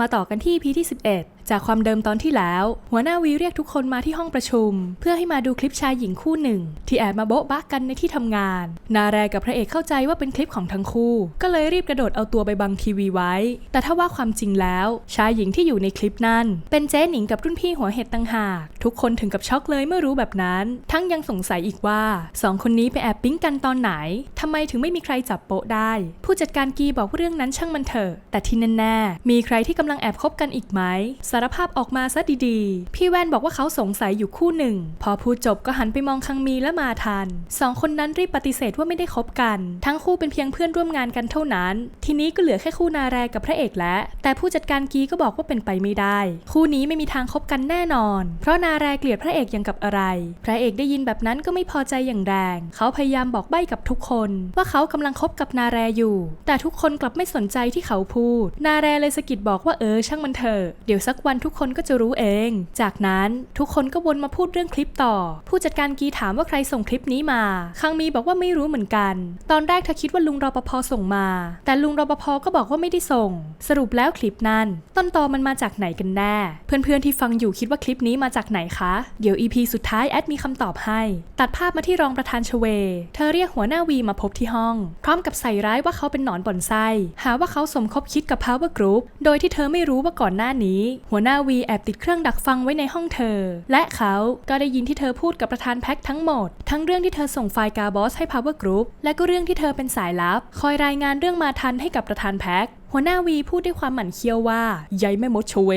มาต่อกันที่พีที่ 11 จากความเดิมตอนที่แล้ว หัวหน้าวีเรียกทุกคนมาที่ห้องประชุม เพื่อให้มาดูคลิปชายหญิงคู่หนึ่ง ที่แอบมาโบ๊ะบะกันในที่ทำงาน นาแรกับพระเอกเข้าใจว่าเป็นคลิปของทั้งคู่ ก็เลยรีบกระโดดเอาตัวไปบังทีวีไว้ แต่ถ้าว่าความจริงแล้ว ชายหญิงที่อยู่ในคลิปนั้น เป็นเจ๊หนิงกับรุ่นพี่หัวเห็ดต่างหาก ทุกคนถึงกับช็อกเลยเมื่อรู้แบบนั้น ทั้งยังสงสัยอีกว่าสองคนนี้ไปแอบปิ๊งกันตอนไหนทำไมถึงไม่มีใครจับโป๊ะได้ ผู้จัดการกีบอกว่าเรื่องนั้นช่างมันเถอะแต่ที่แน่ๆมีใครที่กำลังแอบคบกันอีกไหมสารภาพออกมาซะดีๆ พี่แว่นบอกว่าเขาสงสัยอยู่คู่หนึ่ง พอพูดจบก็หันไปมองคังมีและมาทันสองคนนั้นรีบปฏิเสธว่าไม่ได้คบกัน ทั้งคู่เป็นเพียงเพื่อนร่วมงานกันเท่านั้น ทีนี้ก็เหลือแค่คู่นาแรกับพระเอกแล้วแต่ผู้จัดการกีก็บอกว่าเป็นไปไม่ได้ คู่นี้ไม่มีทางคบกันแน่นอน เพราะนาแรเกลียดพระเอกอย่างกับอะไร พระเอกได้ยินแบบนั้นก็ไม่พอใจอย่างแรง เขาพยายามบอกใบ้กับทุกคน ว่าเขากำลังคบกับนาแรอยู่ แต่ทุกคนกลับไม่สนใจที่เขาพูด นาแรเลยสะกิดบอกว่าเออช่างมันเถอะเดี๋ยวสักวันทุกคนก็จะรู้เอง จากนั้นทุกคนก็วนมาพูดเรื่องคลิปต่อ ผู้จัดการกีถามว่าใครส่งคลิปนี้มา คังมีบอกว่าไม่รู้เหมือนกัน ตอนแรกเธอคิดว่าลุงรปภส่งมา แต่ลุงรปภก็บอกว่าไม่ได้ส่ง สรุปแล้วคลิปนั้นต้นตอมันมาจากไหนกันแน่ เพื่อนๆที่ฟังอยู่คิดว่าคลิปนี้มาจากไหนคะ เดี๋ยว EP สุดท้ายแอดมีคำตอบให้ ตัดภาพมาที่รองประธานชเว เธอเรียกหัวหน้าวีมาพบที่ห้อง พร้อมกับใส่ร้ายว่าเขาเป็นหนอนบ่อนไส้หาว่าเขาสมคบคิดกับ Power Group โดยที่เธอไม่รู้ว่าก่อนหน้านี้หัวหน้าวีแอบติดเครื่องดักฟังไว้ในห้องเธอ และเขาก็ได้ยินที่เธอพูดกับประธานแพ็คทั้งหมด ทั้งเรื่องที่เธอส่งไฟล์กาบอสให้ Power Group และก็เรื่องที่เธอเป็นสายลับ คอยรายงานเรื่องมาทันให้กับประธานแพ็ค หัวหน้าวีพูดด้วยความหมั่นเคี้ยวว่ายายแม่มดชเว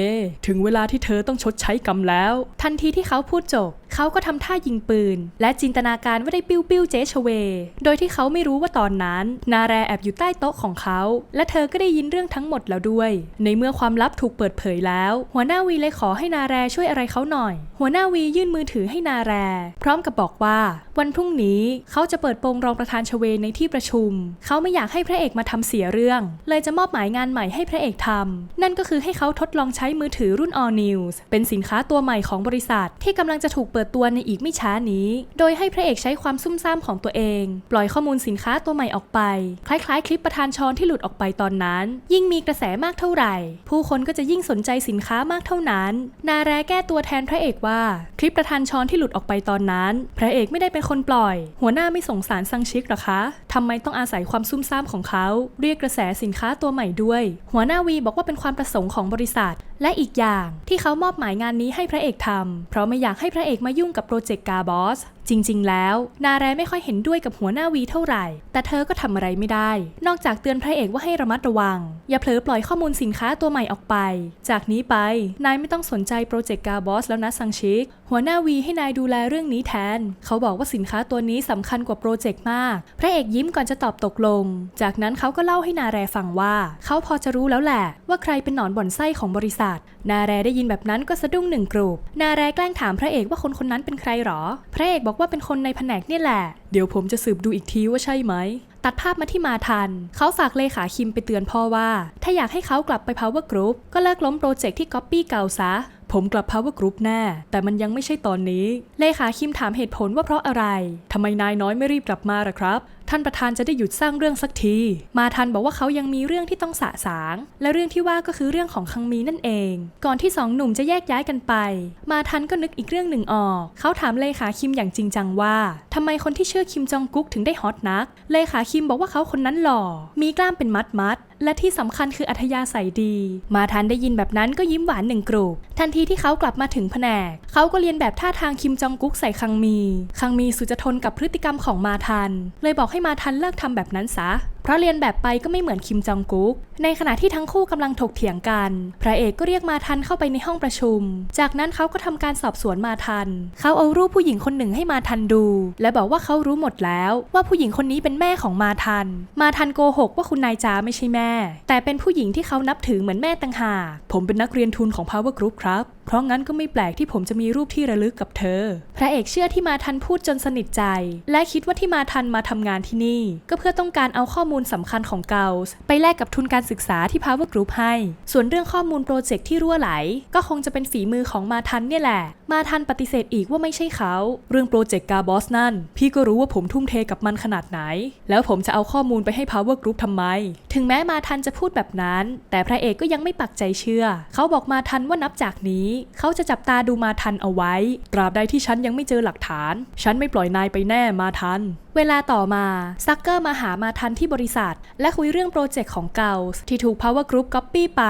ถึงเวลาที่เธอต้องชดใช้กรรมแล้ว ทันทีที่เขาพูดจบ เขาก็ทำท่ายิงปืน และจินตนาการว่าได้ปิ้วปิ้วเจ๊ชเว โดยที่เขาไม่รู้ว่าตอนนั้น นาแรแอบอยู่ใต้โต๊ะของเขา และเธอก็ได้ยินเรื่องทั้งหมดแล้วด้วย ในเมื่อความลับถูกเปิดเผยแล้ว หัวหน้าวีเลยขอให้นาแรช่วยอะไรเขาหน่อย หัวหน้าวียื่นมือถือให้นาแร พร้อมกับบอกว่า วันพรุ่งนี้เขาจะเปิดโปงรองประธานชเวในที่ประชุม เขาไม่อยากให้พระเอกมาทำเสียเรื่อง เลยจะมอบหมายงานใหม่ให้พระเอกทำนั่นก็คือให้เขาทดลองใช้มือถือรุ่น All News เป็นสินค้าตัวใหม่ของบริษัท ที่กำลังจะถูกเปิดตัวในอีกไม่ช้านี้ โดยให้พระเอกใช้ความซุ่มซ่ามของตัวเอง ปล่อยข้อมูลสินค้าตัวใหม่ออกไป คล้ายๆ คลิปประธานชอนที่หลุดออกไปตอนนั้น ยิ่งมีกระแสมากเท่าไหร่ ผู้คนก็จะยิ่งสนใจสินค้ามากเท่านั้น นาแรแก้ตัวแทนพระเอกว่าคลิปประธานชอนที่หลุดออกไปตอนนั้น พระเอกไม่ได้เป็นคนปล่อย หัวหน้าไม่สงสารซังชิกหรอคะทำไมต้องอาศัยความซุ่มซ่ามของเขา เรียกกระแสสินค้าตัวใหม่ด้วย หัวหน้าวีบอกว่าเป็นความประสงค์ของบริษัท และอีกอย่างที่เขามอบหมายงานนี้ให้พระเอกทำเพราะไม่อยากให้พระเอกมายุ่งกับโปรเจกต์กาบอสจริง ๆ แล้ว นาแรไม่ค่อยเห็นด้วยกับหัวหน้าวีเท่าไหร่ แต่เธอก็ทำอะไรไม่ได้ นอกจากเตือนพระเอกว่าให้ระมัดระวัง อย่าเผลอปล่อยข้อมูลสินค้าตัวใหม่ออกไป จากนี้ไป นายไม่ต้องสนใจโปรเจกต์กาบอสแล้วนะซังชิก หัวหน้าวีให้นายดูแลเรื่องนี้แทน เขาบอกว่าสินค้าตัวนี้สำคัญกว่าโปรเจกต์มาก พระเอกยิ้มก่อนจะตอบตกลง จากนั้นเขาก็เล่าให้นาแรฟังว่า เขาพอจะรู้แล้วแหละ ว่าใครเป็นหนอนบ่อนไส้ของบริษัทนาแรได้ยินแบบนั้นก็สะดุ้งหนึ่งกรูป นาแรแกล้งถามพระเอกว่าคนคนนั้นเป็นใครหรอ พระเอกบอกว่าเป็นคนในแผนกนี่แหละ เดี๋ยวผมจะสืบดูอีกทีว่าใช่ไหม ตัดภาพมาที่มาทัน เขาฝากเลขาคิมไปเตือนพ่อว่า ถ้าอยากให้เขากลับไป Power Group ก็เลิกล้มโปรเจกต์ที่ก๊อปปี้เก่าซะผมกลับ Power Group แน่ แต่มันยังไม่ใช่ตอนนี้ เลขาคิมถามเหตุผลว่าเพราะอะไร ทำไมนายน้อยไม่รีบกลับมาล่ะครับ ท่านประธานจะได้หยุดสร้างเรื่องสักที มาทันบอกว่าเขายังมีเรื่องที่ต้องสะสาง และเรื่องที่ว่าก็คือเรื่องของคังมีนั่นเอง ก่อนที่สองหนุ่มจะแยกย้ายกันไป มาทันก็นึกอีกเรื่องหนึ่งออก เขาถามเลขาคิมอย่างจริงจังว่าทำไมคนที่ชื่อคิมจองกุ๊กถึงได้ฮอตนัก เลขาคิมบอกว่าเขาคนนั้นหล่อ มีกล้ามเป็นมัดมัดและที่สำคัญคืออัธยาศัยดี มาทันได้ยินแบบนั้นก็ยิ้มหวานหนึ่งกรูปทันทีที่เขากลับมาถึงแผนก เขาก็เรียนแบบท่าทางคิมจองกุ๊กใส่คังมี คังมีสุจะทนกับพฤติกรรมของมาทัน เลยบอกให้มาทันเลิกทำแบบนั้นซะเพราะเรียนแบบไปก็ไม่เหมือนคิมจองกุ๊ก ในขณะที่ทั้งคู่กำลังถกเถียงกัน พระเอกก็เรียกมาทันเข้าไปในห้องประชุม จากนั้นเขาก็ทำการสอบสวนมาทัน เขาเอารูปผู้หญิงคนหนึ่งให้มาทันดู และบอกว่าเขารู้หมดแล้วว่าผู้หญิงคนนี้เป็นแม่ของมาทัน มาทันโกหกว่าคุณนายจาไม่ใช่แม่ แต่เป็นผู้หญิงที่เขานับถือเหมือนแม่ต่างหากผมเป็นนักเรียนทุนของ Power Group ครับเพราะงั้นก็ไม่แปลกที่ผมจะมีรูปที่ระลึกกับเธอ พระเอกเชื่อที่มาทันพูดจนสนิทใจ และคิดว่าที่มาทันมาทำงานที่นี่ ก็เพื่อต้องการเอาข้อมูลสำคัญของเกาส์ไปแลกกับทุนการศึกษาที่ Power Group ให้ ส่วนเรื่องข้อมูลโปรเจกต์ที่รั่วไหล ก็คงจะเป็นฝีมือของมาทันเนี่ยแหละ มาทันปฏิเสธอีกว่าไม่ใช่เขา เรื่องโปรเจกต์กาบอสนั่น พี่ก็รู้ว่าผมทุ่มเทกับมันขนาดไหน แล้วผมจะเอาข้อมูลไปให้ Power Group ทำไม ถึงแม้มาทันจะพูดแบบนั้น แต่พระเอกก็ยังไม่ปักใจเชื่อ เขาบอกมาทันว่านับจากนี้ เขาจะจับตาดูมาทันเอาไว้ ตราบใดที่ฉันยังไม่เจอหลักฐาน ฉันไม่ปล่อยนายไปแน่มาทันเวลาต่อมา ซักเกอร์มาหามาทันที่บริษัท และคุยเรื่องโปรเจกต์ของเกาส์ที่ถูก Power Group Copy ไป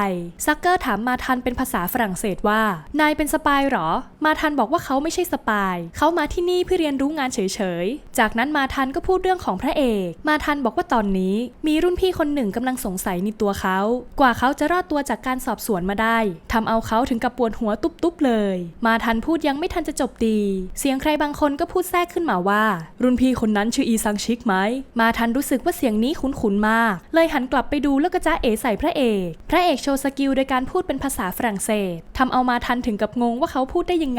ซักเกอร์ถามมาทันเป็นภาษาฝรั่งเศสว่า นายเป็นสปายหรอ มาาทันบอกว่าเขาไม่ใช่สปาย เขามาที่นี่เพื่อเรียนรู้งานเฉยๆ จากนั้นมาทันก็พูดเรื่องของพระเอก มาทันบอกว่าตอนนี้ มีรุ่นพี่คนหนึ่งกำลังสงสัยในตัวเขา กว่าเขาจะรอดตัวจากการสอบสวนมาได้ทำเอาเขาถึงกับปวดหัวตุ๊บๆเลย มาทันพูดยังไม่ทันจะจบดี เสียงใครบางคนก็พูดแทรกขึ้นมาว่า รุ่นพี่คนนั้นชื่ออีซังชิกไหม มาทันรู้สึกว่าเสียงนี้คุ้นๆมาก เลยหันกลับไปดูแล้วก็จ้าเอ๋ใส่พระเอก พระเอกโชว์สกิลโดยการพูดเป็นภาษาฝรั่งเศสทำเอามาทันถึงกับงงว่าเขาพูดได้ยังไง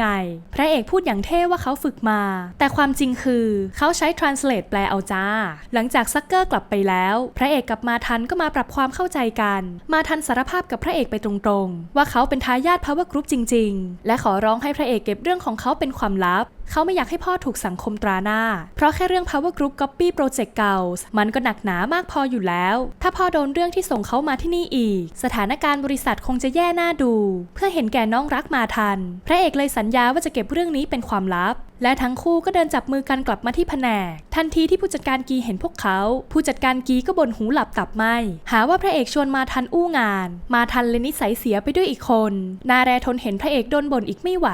พระเอกพูดอย่างเท่ว่าเขาฝึกมา แต่ความจริงคือเขาใช้ translate แปลเอาจ้า หลังจากซักเกอร์กลับไปแล้ว พระเอกกับมาทันก็มาปรับความเข้าใจกัน มาทันสารภาพกับพระเอกไปตรงๆ ว่าเขาเป็นทายาท power group จริง ๆ และขอร้องให้พระเอกเก็บเรื่องของเขาเป็นความลับ เขาไม่อยากให้พ่อถูกสังคมตราหน้า เพราะแค่เรื่อง Power Group Copy Project เก่า มันก็หนักหนามากพออยู่แล้ว ถ้าพ่อโดนเรื่องที่ส่งเขามาที่นี่อีก สถานการณ์บริษัทคงจะแย่หน้าดู เพื่อเห็นแก่น้องรักมาทัน พระเอกเลยสัญญาว่าจะเก็บเรื่องนี้เป็นความลับ และทั้งคู่ก็เดินจับมือกันกลับมาที่แผนก ทันทีที่ผู้จัดการกีเห็นพวกเขา ผู้จัดการกีก็บ่นหูหลับตับไหมหาว่าพระเอกชวนมาทันอู้งาน มาทันเลยนิสัยเสียไปด้วยอีกคน นาแรทนเห็นพระเอกโดนบ่นอีกไม่ไหว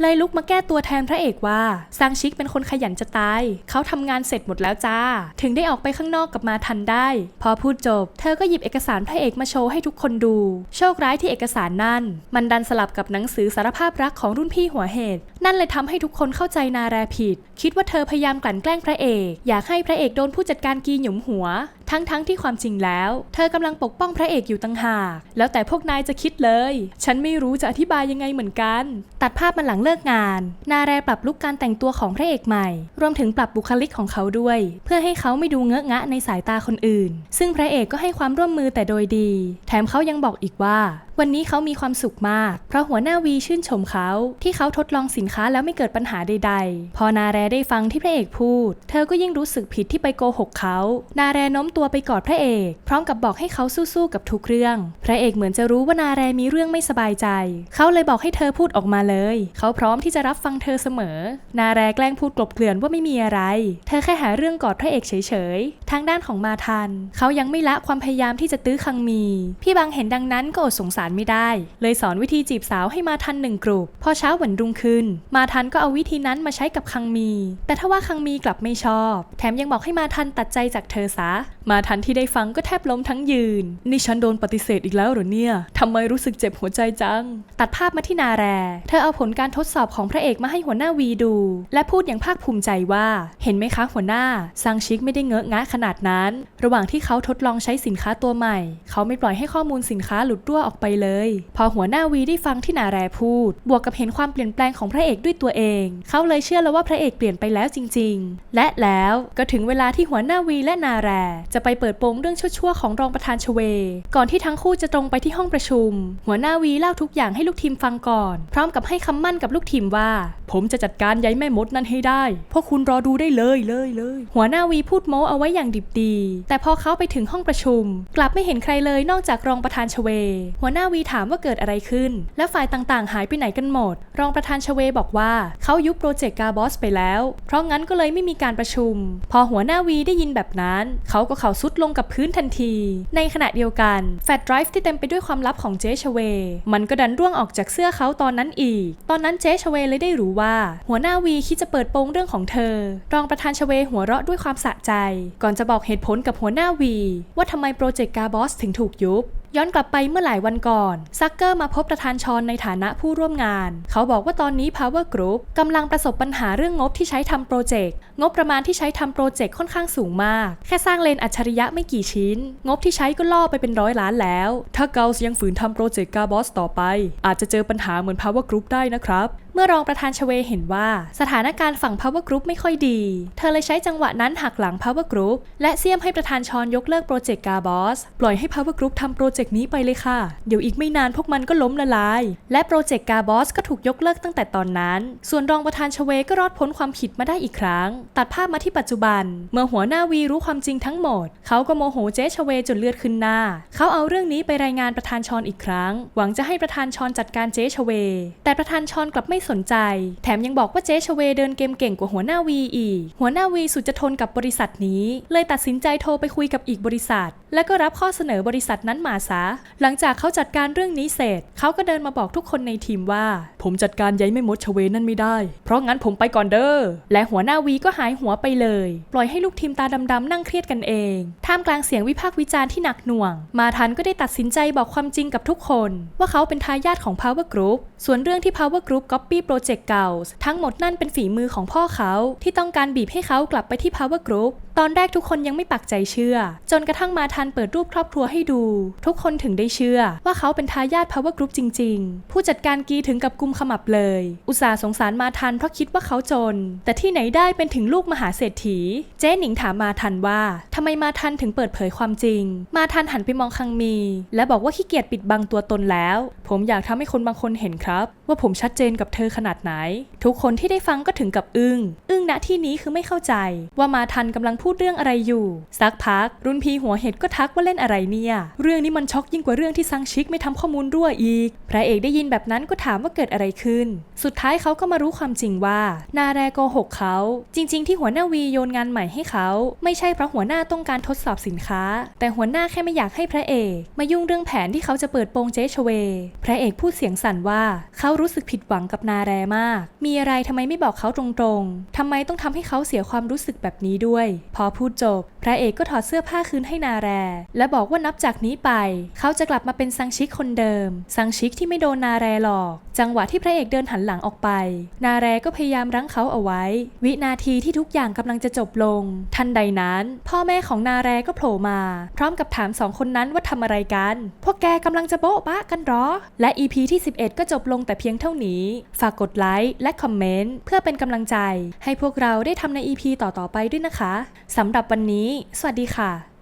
เลยลุกมาแก้ตัวแทนพระเอกว่าซังชิกเป็นคนขยันจะตาย เขาทำงานเสร็จหมดแล้วจ้า ถึงได้ออกไปข้างนอกกับมาทันได้ พอพูดจบ เธอก็หยิบเอกสารพระเอกมาโชว์ให้ทุกคนดู โชคร้ายที่เอกสารนั่น มันดันสลับกับหนังสือสารภาพรักของรุ่นพี่หัวเหตุ นั่นเลยทำให้ทุกคนเข้าใจนาแรผิด คิดว่าเธอพยายามกลั่นแกล้งพระเอก อยากให้พระเอกโดนผู้จัดการกีหยุมหัวทั้งๆทที่ความจริงแล้ว เธอกำลังปกป้องพระเอกอยู่ตั้งหาก แล้วแต่พวกนายจะคิดเลย ฉันไม่รู้จะอธิบายยังไงเหมือนกัน ตัดภาพมาหลังเลิกงาน นาแรปรับลุกการแต่งตัวของพระเอกใหม่ รวมถึงปรับบุคลิกของเขาด้วย เพื่อให้เขาไม่ดูเงอะงะในสายตาคนอื่น ซึ่งพระเอกก็ให้ความร่วมมือแต่โดยดี แถมเขายังบอกอีกว่า วันนี้เขามีความสุขมาก เพราะหัวหน้าวีชื่นชมเขา ที่เขาทดลองสินค้าแล้วไม่เกิดปัญหาใด ๆ พอนาแรได้ฟังที่พระเอกพูด เธอก็ยิ่งรู้สึกผิดที่ไปโกหกเขา นาแรโน้มตัวไปกอดพระเอก พร้อมกับบอกให้เขาสู้ๆกับทุกเรื่อง พระเอกเหมือนจะรู้ว่านาแรมีเรื่องไม่สบายใจ เขาเลยบอกให้เธอพูดออกมาเลย เขาพร้อมที่จะรับฟังเธอเสมอ นาแรแกล้งพูดกลบเกลื่อนว่าไม่มีอะไร เธอแค่หาเรื่องกอดพระเอกเฉยๆ ทางด้านของมาทัน เขายังไม่ละความพยายามที่จะตื้อคังมี พี่บางเห็นดังนั้นก็อดสงสารไม่ได้ เลยสอนวิธีจีบสาวให้มาทันหนึ่งกลุ่มพอเช้าวันรุ่งขึ้น มาทันก็เอาวิธีนั้นมาใช้กับคังมี แต่ถ้าว่าคังมีกลับไม่ชอบ แถมยังบอกให้มาทันตัดใจจากเธอซะมาทันที่ได้ฟังก็แทบล้มทั้งยืน นี่ฉันโดนปฏิเสธอีกแล้วหรอเนี่ยทำไมรู้สึกเจ็บหัวใจจัง ตัดภาพมาที่นาแร เธอเอาผลการทดสอบของพระเอกมาให้หัวหน้าวีดู และพูดอย่างภาคภูมิใจว่า เห็นไหมคะหัวหน้าซังชิกไม่ได้เงอะงะขนาดนั้น ระหว่างที่เขาทดลองใช้สินค้าตัวใหม่ เขาไม่ปล่อยให้ข้อมูลสินค้าหลุดรั่วออกไปเลย พอหัวหน้าวีได้ฟังที่นาแรพูด บวกกับเห็นความเปลี่ยนแปลงของพระเอกด้วยตัวเอง เขาเลยเชื่อแล้วว่าพระเอกเปลี่ยนไปแล้วจริง ๆ และแล้วก็ถึงเวลาที่หัวหน้าวีและนาแรจะไปเปิดโปงเรื่องชั่วๆของรองประธานชเว ก่อนที่ทั้งคู่จะตรงไปที่ห้องประชุม หัวหน้าวีเล่าทุกอย่างให้ลูกทีมฟังก่อน พร้อมกับให้คำมั่นกับลูกทีมว่า ผมจะจัดการยายแม่มดนั่นให้ได้ พวกคุณรอดูได้เลยเลยเลยหัวหน้าวีพูดโม้เอาไว้อย่างดิบดี แต่พอเขาไปถึงห้องประชุม กลับไม่เห็นใครเลยนอกจากรองประธานชเว หัวหน้าวีถามว่าเกิดอะไรขึ้น และฝ่ายต่างๆ หายไปไหนกันหมด รองประธานชเวบอกว่าเขายุบโปรเจกต์กาบอสไปแล้ว เพราะงั้นก็เลยไม่มีการประชุม พอหัวหน้าวีได้ยินแบบนั้น เขาก็เขาซุดลงกับพื้นทันที ในขณะเดียวกันแฟตไดรฟ์ที่เต็มไปด้วยความลับของเจชเว มันก็ดันร่วงออกจากเสื้อเขาตอนนั้นอีก ตอนนั้นเจชเวเลยได้รู้ว่า หัวหน้าวีคิดจะเปิดโปงเรื่องของเธอ รองประธานชเวหัวเราะด้วยความสะใจ ก่อนจะบอกเหตุผลกับหัวหน้าวี ว่าทำไมโปรเจกต์กาบอสถึงถูกยุบ ย้อนกลับไปเมื่อหลายวันก่อน ซักเกอร์มาพบประธานชอนในฐานะผู้ร่วมงาน เขาบอกว่าตอนนี้ Power Group กำลังประสบปัญหาเรื่องงบที่ใช้ทำโปรเจกต์ งบประมาณที่ใช้ทำโปรเจกต์ค่อนข้างสูงมาก แค่สร้างเลนอัจฉริยะไม่กี่ชิ้น งบที่ใช้ก็ล่อไปเป็นร้อยล้านแล้ว ถ้าเกาส์ยังฝืนทำโปรเจกต์กาบอสต่อไป อาจจะเจอปัญหาเหมือน Power Group ได้นะครับ เมื่อรองประธานชเวเห็นว่าสถานการณ์ฝั่ง Power Group ไม่ค่อยดี เธอเลยใช้จังหวะนั้นหักหลัง Power Group และเสี่ยมให้ประธานชอนยกเลิกโปรเจกต์กาบอสปล่อยให้ Power Group ทำโปรเจกต์นี้ไปเลยค่ะ เดี๋ยวอีกไม่นานพวกมันก็ล้มละลาย และโปรเจกต์กาบอสก็ถูกยกเลิกตั้งแต่ตอนนั้น ส่วนรองประธานชเวก็รอดพ้นความผิดมาได้อีกครั้ง ตัดภาพมาที่ปัจจุบัน เมื่อหัวหน้าวีรู้ความจริงทั้งหมด เขาก็โมโหเจ๊ชเวจนเลือดขึ้นหน้า เขาเอาเรื่องนี้ไปรายงานประธานชอนอีกครั้ง หวังจะให้ประธานชอนจัดการเจ๊ชเว แต่ประธานชอนกลับไม่สนใจ แถมยังบอกว่าเจ๊ชเวเดินเกมเก่งกว่าหัวหน้าวีอีก หัวหน้าวีสุดจะทนกับบริษัทนี้ เลยตัดสินใจโทรไปคุยกับอีกบริษัท และก็รับข้อเสนอบริษัทนั้นมาซะ หลังจากเขาจัดการเรื่องนี้เสร็จ เขาก็เดินมาบอกทุกคนในทีมว่า ผมจัดการย้ายไม่มดชเวนั่นไม่ได้ เพราะงั้นผมไปก่อนเด้อ และหัวหน้าวีก็หายหัวไปเลย ปล่อยให้ลูกทีมตาดำๆนั่งเครียดกันเอง ท่ามกลางเสียงวิพากษ์วิจารณ์ที่หนักหน่วง มาทันก็ได้ตัดสินใจบอกความจริงกับทุกคน ว่าเขาเป็นทายาทของ Power Group ส่วนเรื่องที่ Power Group Copy Project เก่า ทั้งหมดนั่นเป็นฝีมือของพ่อเขาที่ต้องการบีบให้เขากลับไปที่ Power Group ตอนแรกทุกคนยังไม่ปักใจเชื่อ จนกระทั่งมาทันเปิดรูปครอบครัวให้ดู ทุกคนถึงได้เชื่อว่าเขาเป็นทายาท Power Group จริง ๆ ผู้จัดการกีถึงกับกุมขมับเลย อุตส่าห์สงสารมาทันเพราะคิดว่าเขาจน แต่ที่ไหนได้เป็นถึงลูกมหาเศรษฐี เจ๊หนิงถามมาทันว่าทำไมมาทันถึงเปิดเผยความจริง มาทันหันไปมองคังมี และบอกว่าขี้เกียจปิดบังตัวตนแล้ว ผมอยากทำให้คนบางคนเห็นครับ ว่าผมชัดเจนกับเธอขนาดไหน ทุกคนที่ได้ฟังก็ถึงกับอึ้งอึ้งณที่นี้คือไม่เข้าใจ ว่ามาทันกำลังพูดเรื่องอะไรอยู่ สักพัก รุ่นพี่หัวเห็ดก็ทักว่าเล่นอะไรเนี่ย เรื่องนี้มันช็อกยิ่งกว่าเรื่องที่ซังชิกไม่ทำข้อมูลรั่วอีก พระเอกได้ยินแบบนั้นก็ถามว่าเกิดอะไรขึ้น สุดท้ายเขาก็มารู้ความจริงว่า นาแรโกหกเขาจริง ๆ ที่หัวหน้าวีโยนงานใหม่ให้เขาไม่ใช่เพราะหัวหน้าต้องการทดสอบสินค้า แต่หัวหน้าแค่ไม่อยากให้พระเอกมายุ่งเรื่องแผนที่เขาจะเปิดโปงเจชเว พระเอกพูดเสียงสั่นว่าเขารู้สึกผิดหวังกับนาแรมาก มีอะไรทำไมไม่บอกเขาตรงๆทำไมต้องทำให้เขาเสียความรู้สึกแบบนี้ด้วย พอพูดจบ พระเอกก็ถอดเสื้อผ้าคืนให้นาแร และบอกว่านับจากนี้ไป เขาจะกลับมาเป็นซังชิกคนเดิม ซังชิกที่ไม่โดนนาแรหลอก จังหวะที่พระเอกเดินหันหลังออกไป นาแรก็พยายามรั้งเขาเอาไว้ วินาทีที่ทุกอย่างกำลังจะจบลง ทันใดนั้น พ่อแม่ของนาแรก็โผล่มา พร้อมกับถามสองคนนั้นว่าทำอะไรกัน พวกแกกำลังจะโบ๊ะบะกันหรอ และ EP ที่ 11 ก็จบลงแต่เพียงเท่านี้ฝากกดไลค์และคอมเมนต์เพื่อเป็นกำลังใจ ให้พวกเราได้ทำใน EP ต่อๆไปด้วยนะคะสำหรับวันนี้ สวัสดีค่ะ